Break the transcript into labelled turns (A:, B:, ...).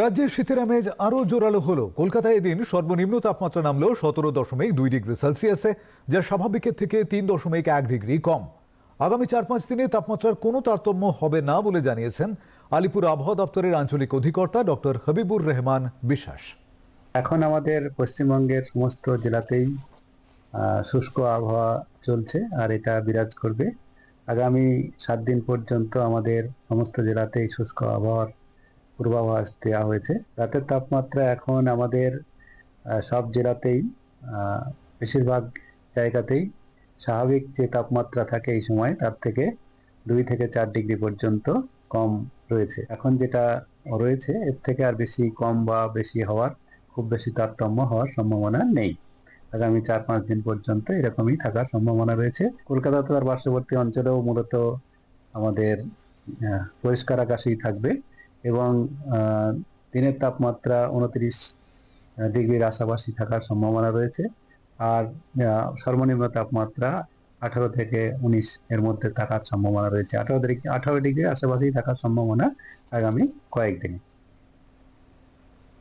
A: রাজ্যে শীতের আমেজ আরও জোরালো হলো। কলকাতায় এদিন সর্বনিম্ন তাপমাত্রা নামলো সতেরো দশমিক দুই ডিগ্রি সেলসিয়াসে, যা স্বাভাবিকের থেকে তিন দশমিক এক ডিগ্রি কম। আগামী চার পাঁচ দিনে তাপমাত্রার কোনো তারতম্য হবে না বলে জানিয়েছেন আলিপুর আবহাওয়া দপ্তরের আঞ্চলিক অধিকর্তা ডক্টর হাবিবুর রহমান বিশ্বাস।
B: এখন আমাদের পশ্চিমবঙ্গের সমস্ত জেলাতেই শুষ্ক আবহাওয়া চলছে আর এটা বিরাজ করবে। আগামী সাত দিন পর্যন্ত আমাদের সমস্ত জেলাতেই শুষ্ক আবহাওয়ার পূর্বাভাস দেওয়া হয়েছে। রাতের তাপমাত্রা এখন আমাদের সব জেলাতেই বেশিরভাগ জায়গাতেই স্বাভাবিক যে তাপমাত্রা থাকে এই সময়, তার থেকে দুই থেকে চার ডিগ্রি পর্যন্ত কম রয়েছে। এখন যেটা রয়েছে, এর থেকে আর বেশি কম বা বেশি হওয়ার, খুব বেশি তারতম্য হওয়ার সম্ভাবনা নেই। আগামী চার পাঁচ দিন পর্যন্ত এরকমই থাকার সম্ভাবনা রয়েছে। কলকাতা তো আর পার্শ্ববর্তী অঞ্চলেও মূলত আমাদের পরিষ্কার আকাশেই থাকবে। এবং দিনের তাপমাত্রা উনত্রিশ ডিগ্রির আশাপাশি থাকার সম্ভাবনা রয়েছে। আর সর্বনিম্ন তাপমাত্রা আঠারো থেকে উনিশ এর মধ্যে থাকার সম্ভাবনা রয়েছে। আঠারো তারিখ আঠারো ডিগ্রির আশেপাশেই থাকার সম্ভাবনা আগামী কয়েকদিনে।